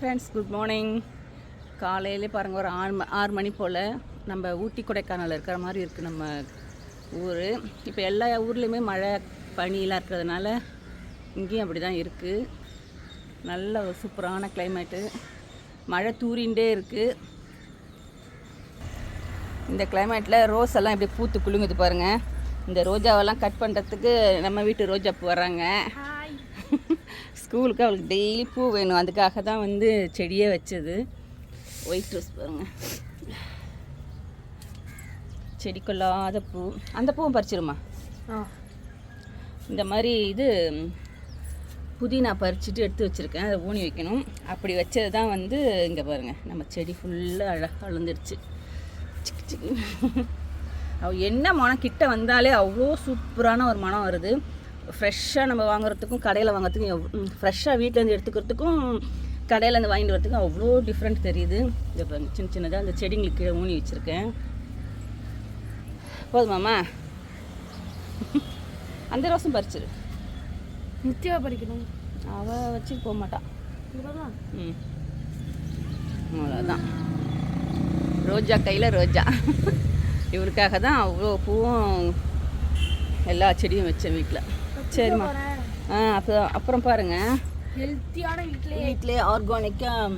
Friends good morning காலையிலே பாருங்கள் ஒரு ஆறு ஆறு மணி போல் நம்ம ஊட்டி கொடைக்கானல் இருக்கிற மாதிரி இருக்குது நம்ம ஊர். இப்போ எல்லா ஊர்லேயுமே மழை பனியெலாம் இருக்கிறதுனால இங்கேயும் அப்படி தான் இருக்குது நல்ல ஒரு சூப்பரான கிளைமேட்டு மழை தூரின்ண்டே இருக்குது இந்த கிளைமேட்டில் ரோஸ் எல்லாம் இப்படி பூத்து குலுங்குது பாருங்கள் இந்த ரோஜாவெல்லாம் கட் பண்ணுறதுக்கு நம்ம வீட்டு ரோஜா பூ வர்றாங்க ஸ்கூலுக்கு அவளுக்கு டெய்லி பூ வேணும். அதுக்காக தான் வந்து செடியே வச்சது. ஒயிட் ரோஸ் பாருங்க. செடி கொள்ளாத பூ. அந்த பூவும் பறிச்சிருமா? இந்த மாதிரி இது புதினா பறிச்சுட்டு எடுத்து வச்சுருக்கேன். அதை ஊனி வைக்கணும். அப்படி வச்சது தான் வந்து இங்கே பாருங்கள் நம்ம செடி ஃபுல்லாக அழகாக வளர்ந்துருச்சு. சிக்கு சிக்கு. அவ என்ன மனம் கிட்ட வந்தாலே அவ்வளோ சூப்பரான ஒரு மனம் வருது. ஃப்ரெஷ்ஷாக நம்ம வாங்குறதுக்கும் கடையில் வாங்குறதுக்கும் ஃப்ரெஷ்ஷாக வீட்டிலேருந்து எடுத்துக்கிறதுக்கும் கடையிலேருந்து வாங்கிட்டு வரதுக்கும் அவ்வளோ டிஃப்ரெண்ட் தெரியுது. இந்த சின்ன சின்னதாக அந்த செடிங்களுக்கு கீழே ஊனி வச்சுருக்கேன். போதுமாம்மா அந்த ரோஸும் பறிச்சிரு. நித்தியா படிக்கணும் அவள் வச்சுட்டு போக மாட்டான் ம். அவ்வளோதான். ரோஜா கையில் ரோஜா. இவருக்காக தான் அவ்வளோ பூவும் எல்லா செடியும் வச்சேன் வீட்டில் சரிம்மா. ஆ அப்புறம் அப்புறம் பாருங்கள் ஹெல்த்தியான வீட்டிலே வீட்டிலே ஆர்கானிக்காக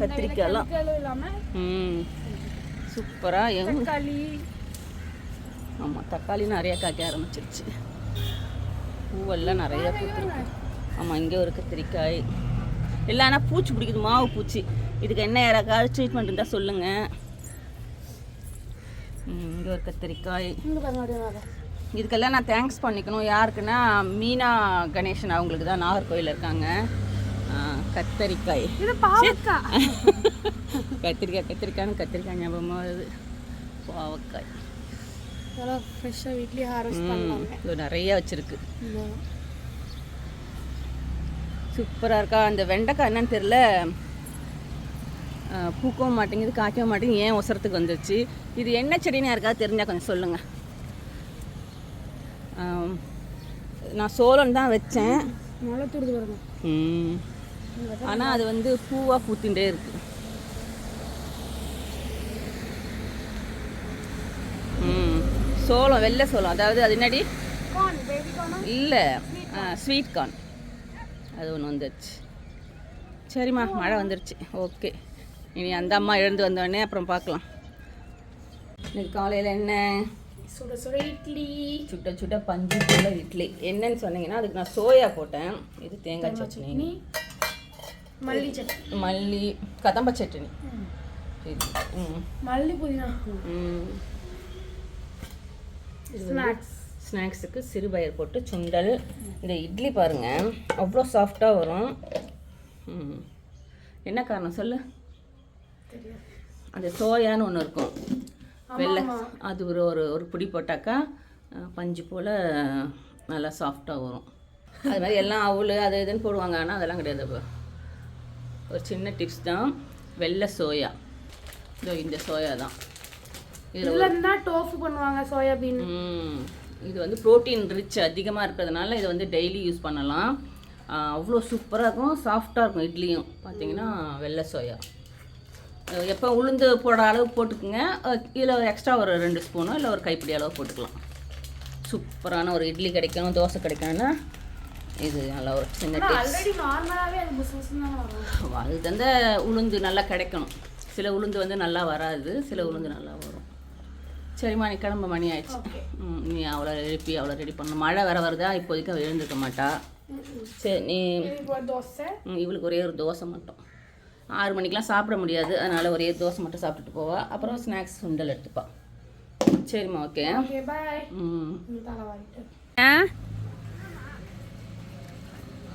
கத்திரிக்காயெல்லாம் இல்லாமல் ம். சூப்பராக எங்க தக்காளி. ஆமாம் தக்காளி நிறைய காய்க்க ஆரம்பிச்சிருச்சு. பூவெல்லாம் நிறைய பூத்துருக்கு. ஆமாம் இங்கே ஒரு கத்திரிக்காய். இல்லை ஆனால் பூச்சி பிடிக்குது மாவு பூச்சி. இதுக்கு என்ன யாராவது ட்ரீட்மெண்ட் இருந்தால் சொல்லுங்கள் இங்கே ஒரு கத்திரிக்காய். இதுக்கெல்லாம் நான் தேங்க்ஸ் பண்ணிக்கணும். யாருக்குன்னா மீனா கணேசன் அவங்களுக்கு தான் நாகர்கோயில் இருக்காங்க. கத்தரிக்காய். இது பாவக்காய் கத்திரிக்காய் கத்திரிக்காய்னு கத்திரிக்காய் ஞாபகமாக வருது. பாவக்காய். நல்லா ஃப்ரெஷ்ஷாக வீட்லேயே ஹார்வெஸ்ட் ம், பண்ணலாங்க இது நிறைய வச்சிருக்கு. சூப்பராக இருக்கா? அந்த வெண்டைக்காய் என்னன்னு தெரில பூக்கவும் மாட்டேங்குது காய்க்கவும் மாட்டேங்குது. ஏன் ஒசரத்துக்கு வந்துருச்சு? இது என்ன செடின்னு யாருக்காவது தெரிஞ்சால் கொஞ்சம் சொல்லுங்கள் நான் சோளம் தான் வச்சேன். ஆனால் அது வந்து பூவாக பூத்திண்டே இருக்கு. ம். சோளம் வெள்ளை சோளம். அதாவது அது என்னடி? இல்லை. ஸ்வீட் கார்ன் அது ஒன்று வந்துருச்சு. சரிம்மா மழை வந்துருச்சு. ஓகே. இனி அந்த அம்மா எழுந்து வந்தோடனே அப்புறம் பார்க்கலாம். இன்னைக்கு காலையில் என்ன? சுட சுட இட்லி. சுட்ட சுட்ட பஞ்சு போல இட்லி. என்னன்னு சொன்னீங்கன்னா அதுக்கு நான் சோயா போட்டேன். இது தேங்காய் சட்னி. மல்லி சட்னி. மல்லி கதம்ப சட்னி. மல்லி புதினா. ஸ்நாக்ஸ் ஸ்நாக்ஸுக்கு சிறுபயிர் போட்டு சுண்டல். இந்த இட்லி பாருங்க அவ்வளோ சாஃப்டாக வரும். ம். என்ன காரணம்? சொல்லு. அந்த சோயான்னு ஒன்று இருக்கும். வெள்ளை. அது ஒரு ஒரு ஒரு பிடி போட்டாக்கா பஞ்சு போல் நல்லா சாஃப்டாக வரும். அது மாதிரி எல்லாம் அவுள் அது இதுன்னு போடுவாங்க. ஆனால் அதெல்லாம் கிடையாது. ஒரு சின்ன டிப்ஸ் தான். வெள்ளை சோயா. இதோ இந்த சோயா தான். இதில் இருந்தா டோஃபு பண்ணுவாங்க சோயாபீன் இது வந்து ப்ரோட்டீன் ரிச் அதிகமாக இருக்கிறதுனால இதை வந்து டெய்லி யூஸ் பண்ணலாம். அவ்வளோ சூப்பராக இருக்கும் சாஃப்டாக இருக்கும் இட்லியும். பார்த்தீங்கன்னா வெள்ளை சோயா. எப்போ உளுந்து போடுற அளவு போட்டுக்குங்க. இதில் எக்ஸ்ட்ரா ஒரு ரெண்டு ஸ்பூனோ இல்லை ஒரு கைப்பிடி அளவு போட்டுக்கலாம். சூப்பரான ஒரு இட்லி கிடைக்கணும் தோசை கிடைக்கணும்னா இது நல்லா ஒரு சின்ன அது தகுந்த உளுந்து நல்லா கிடைக்கணும். சில உளுந்து வந்து நல்லா வராது சில உளுந்து நல்லா வரும். சரிம்மா நீ கிளம்ப மணி ஆயிடுச்சு. நீ அவ்வளோ எழுப்பி அவ்வளோ ரெடி பண்ணணும் மழை வர வருதா? இப்போதைக்கு அவள் எழுந்திருக்க மாட்டா. சரி நீ இவளுக்கு ஒரே ஒரு தோசை மட்டும். ஆறு மணிக்கெலாம் சாப்பிட முடியாது. அதனால் ஒரே தோசை மட்டும் சாப்பிட்டுட்டு போவா. அப்புறம் ஸ்நாக்ஸ் சுண்டல் எடுத்துப்பா. சரிம்மா ஓகே ஆ?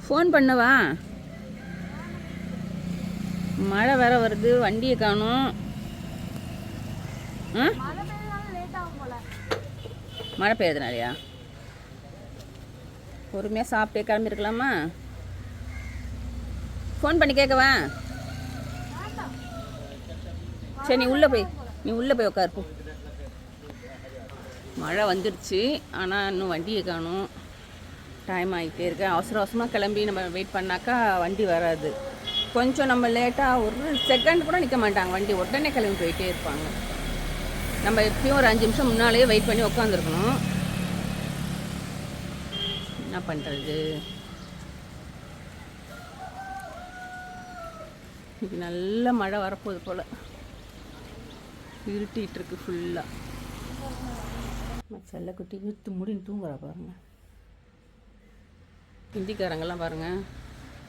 ஃபோன் பண்ணவா? மழை வேற வருது. வண்டியை காணும். மழை பெய்யறதுனாலயா பொறுமையாக சாப்பிட்டே கிளம்பிருக்கலாமா? ஃபோன் பண்ணி கேட்கவா சரி நீ உள்ளே போய் நீ உள்ளே போய் உட்காரு மழை வந்துடுச்சு. ஆனால் இன்னும் வண்டியை காணும். டைம் ஆகிட்டே இருக்கு. அவசர அவசரமாக கிளம்பி நம்ம வெயிட் பண்ணாக்கா வண்டி வராது. கொஞ்சம் நம்ம லேட்டாக ஒரு செகண்ட் கூட நிற்க மாட்டாங்க. வண்டி உடனே கிளம்பி போயிட்டே இருப்பாங்க. நம்ம எப்பயும் ஒரு அஞ்சு நிமிஷம் முன்னாலேயே வெயிட் பண்ணி உட்காந்துருக்கணும் என்ன பண்ணுறது இன்னைக்கு நல்ல மழை வரப்போகுது போல். இருட்டிகிட்டு இருக்கு ஃபுல்லாக செல்லக்குட்டி இழுத்து முடின்னு தூங்குறா பாருங்க. ஹிந்திக்காரங்கெல்லாம் பாருங்கள்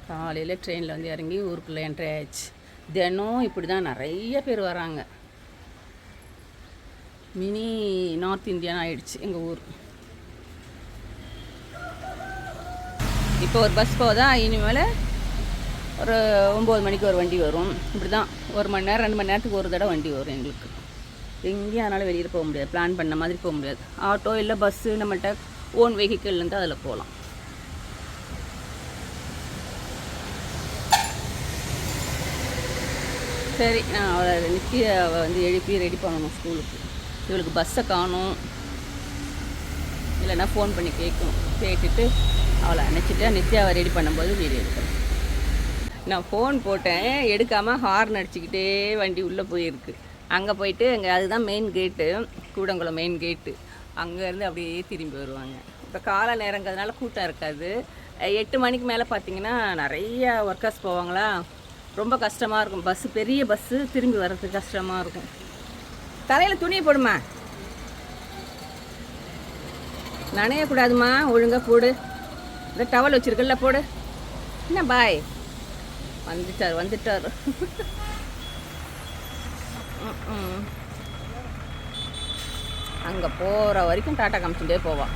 காலையில் ட்ரெயினில் வந்து இறங்கி ஊருக்குள்ளே என்ட்ரி ஆயிடுச்சு. தினம் இப்படி தான் நிறைய பேர் வராங்க. மினி நார்த் இந்தியன் ஆயிடுச்சு எங்கள் ஊர். இப்போ ஒரு பஸ் போதா இனிமேல் ஒரு ஒம்பது மணிக்கு ஒரு வண்டி வரும். இப்படி தான் ஒரு மணி நேரம் ரெண்டு மணி நேரத்துக்கு ஒரு தடவை வண்டி வரும் எங்களுக்கு. எங்கேயும் அதனால் வெளியில் போக முடியாது. பிளான் பண்ண மாதிரி போக முடியாது. ஆட்டோ இல்லை பஸ்ஸு நம்மகிட்ட ஓன் வெஹிக்கிள்லேருந்து அதில் போகலாம் சரி நான் அவளை நிற்கி அவள் வந்து எழுப்பி ரெடி பண்ணணும் ஸ்கூலுக்கு. இவளுக்கு பஸ்ஸை காணும். இல்லைன்னா ஃபோன் பண்ணி கேட்கணும். கேட்டுட்டு அவளை அனுப்பிச்சிட்டு நித்யாவை ரெடி பண்ணும்போது வீடியோ எடுக்கணும் நான் ஃபோன் போட்டேன். எடுக்காமல் ஹார்ன் அடிச்சுக்கிட்டே வண்டி உள்ளே போயிருக்கு. அங்கே போயிட்டு அங்கே அதுதான் மெயின் கேட்டு கூடங்குளம் மெயின் கேட்டு அங்கேருந்து அப்படியே திரும்பி வருவாங்க. இப்போ கால நேரங்கிறதுனால கூட்டம் இருக்காது. எட்டு மணிக்கு மேலே பார்த்தீங்கன்னா நிறைய ஒர்க்கர்ஸ் போவாங்களா? ரொம்ப கஷ்டமாக இருக்கும். பஸ்ஸு பெரிய பஸ்ஸு திரும்பி வர்றதுக்கு கஷ்டமாக இருக்கும். தலையில் துணியை போடுமா? நனையக்கூடாதும்மா ஒழுங்காக போடு. இந்த டவல் வச்சுருக்குல்ல போடு. என்ன பாய்? வந்துட்டார் வந்துட்டார். அங்கே போகிற வரைக்கும் டாட்டா காமிச்சுட்டே போவான்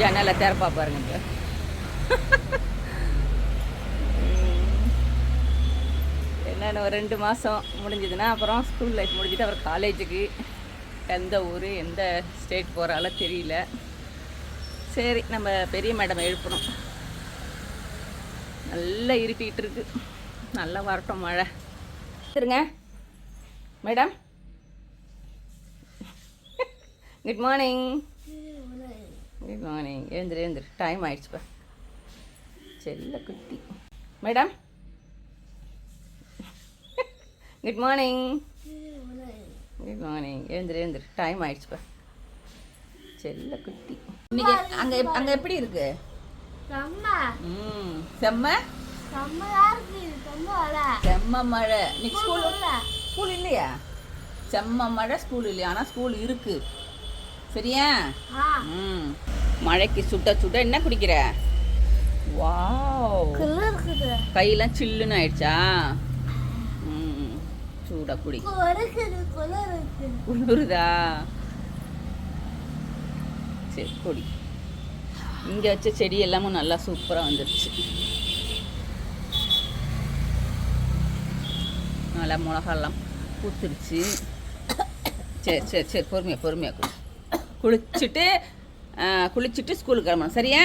ஜன்னலை திறப்பா பாருங்க என்னென்ன ஒரு ரெண்டு மாதம் முடிஞ்சதுன்னா அப்புறம் ஸ்கூல் லைஃப் முடிஞ்சுட்டு அப்புறம் காலேஜுக்கு எந்த ஊர் எந்த ஸ்டேட் போகிறால தெரியல. சரி நம்ம பெரிய மேடம் எழுப்பணும். நல்லா இருட்டிகிட்டு இருக்கு. நல்லா வரட்டும் மழை. இருங்க madam. Good morning good morning எழுந்துரு எழுந்துரு. டைம் ஆயிடுச்சுப்பா செல்ல குட்டி. Madam. Good morning good morning எழுந்துரு எழுந்துரு. டைம் ஆயிடுச்சுப்பா செல்ல குட்டி. இன்னைக்கு அங்கே அங்கே எப்படி இருக்கு? செம்ம. ம். செம்ம? செம்ம செம்ம மழை. இன்னைக்கு ஸ்கூல் ஸ்கூல் இல்லையா? செம்ம மழை ஸ்கூல் இல்லையா. ஆனால் ஸ்கூல் இருக்கு. சரியா? ம். மழைக்கு சுட்ட சுட்ட என்ன குடிக்கிற? வாவ். கையெல்லாம் சில்லுன்னு ஆயிடுச்சா? ம். சூடா குடி. குளிருதா? சரி குடி. இங்கே வச்ச செடி எல்லாமும் நல்லா சூப்பராக வந்துருச்சு. நல்லா மிளகாலாம் பூத்துருச்சு. சரி சரி சரி பொறுமையாக பொறுமையாக குடி. குளிச்சுட்டு குளிச்சுட்டு ஸ்கூலுக்கு கிளம்பணும். சரியா?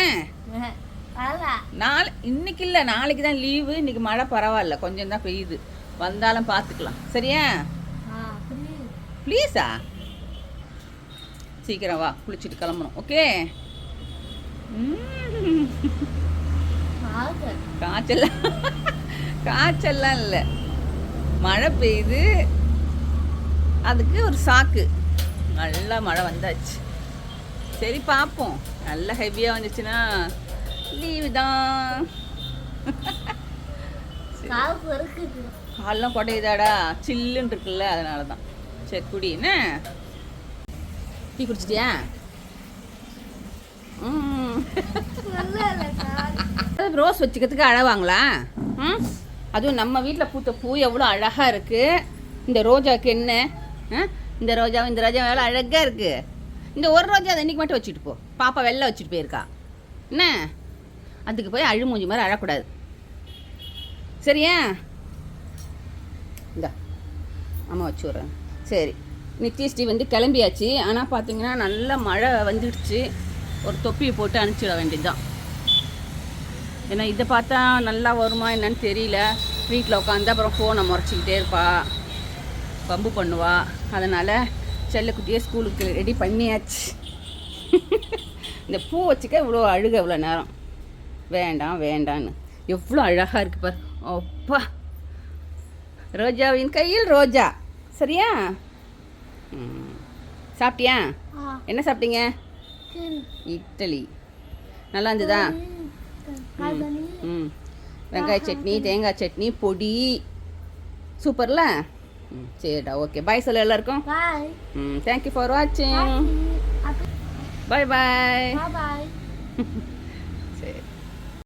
ஏன்? நாளை இன்னைக்கு இல்லை நாளைக்கு தான் லீவு. இன்னைக்கு மழை பரவாயில்ல. கொஞ்சம் தான் பெய்யுது. வந்தாலும் பார்த்துக்கலாம் சரியா? ப்ளீஸ் சீக்கிரம் வா குளிச்சுட்டு கிளம்பணும். ஓகே ஆகு காய்ச்சல்லாம் இல்லை. மழை பெய்யுது அதுக்கு ஒரு சாக்கு. நல்லா மழை வந்தாச்சு. சரி பார்ப்போம் நல்லா ஹெவியாக வந்துச்சுன்னா லீவு தான். காலெலாம் கொடையுதாடா? சில்லுன்னு இருக்குல்ல அதனால தான் சரி குடி என்ன? டீ குடிச்சிட்டியா? ரோஸ் வச்சுக்கிறதுக்கு அழவாங்களா ம்? அதுவும் நம்ம வீட்டில் பூத்த பூ எவ்வளோ அழகாக இருக்குது இந்த ரோஜாவுக்கு என்ன? இந்த ரோஜா இந்த ரோஜா எவ்வளோ அழகாக இருக்குது இந்த ஒரு ரோஜா அதை இன்றைக்கி மட்டும் வச்சுட்டு போ. பாப்பா வெளில வச்சுட்டு போயிருக்கா. என்ன? அதுக்கு போய் அழு மூஞ்சி மாதிரி அழக்கூடாது. சரியா? இந்தா அம்மா வச்சு விட்றேன். சரி நித்யஸ்ரீ வந்து கிளம்பியாச்சு. ஆனால் பார்த்தீங்கன்னா நல்ல மழை வந்துடுச்சு. ஒரு தொப்பியை போட்டு அனுப்பிச்சிட வேண்டியதுதான். ஏன்னா இதை பார்த்தா நல்லா வருமா என்னன்னு தெரியல. வீட்டில் உட்காந்து அப்புறம் ஃபோனை முறைச்சிக்கிட்டே இருப்பா. பம்பு பண்ணுவா. அதனால் செல்லக்குட்டியே ஸ்கூலுக்கு ரெடி பண்ணியாச்சு. இந்த பூ வச்சுக்க இவ்வளோ அழுக இவ்வளோ நேரம். வேண்டாம் வேண்டான்னு எவ்வளோ அழகாக இருக்கு பார். அப்பா. ரோஜாவின் கையில் ரோஜா. சரியா. சாப்பிட்டியா? என்ன சாப்பிட்டீங்க? இட்லி. நல்லா இருந்ததா? ம். வெங்காய சட்னி தேங்காய் சட்னி பொடி. சூப்பர்ல? ம் சரிடா ஓகே. பாய் சொல்ல எல்லாருக்கும். ம் தேங்க்யூ ஃபார் வாட்சிங் பாய் பாய் பாய்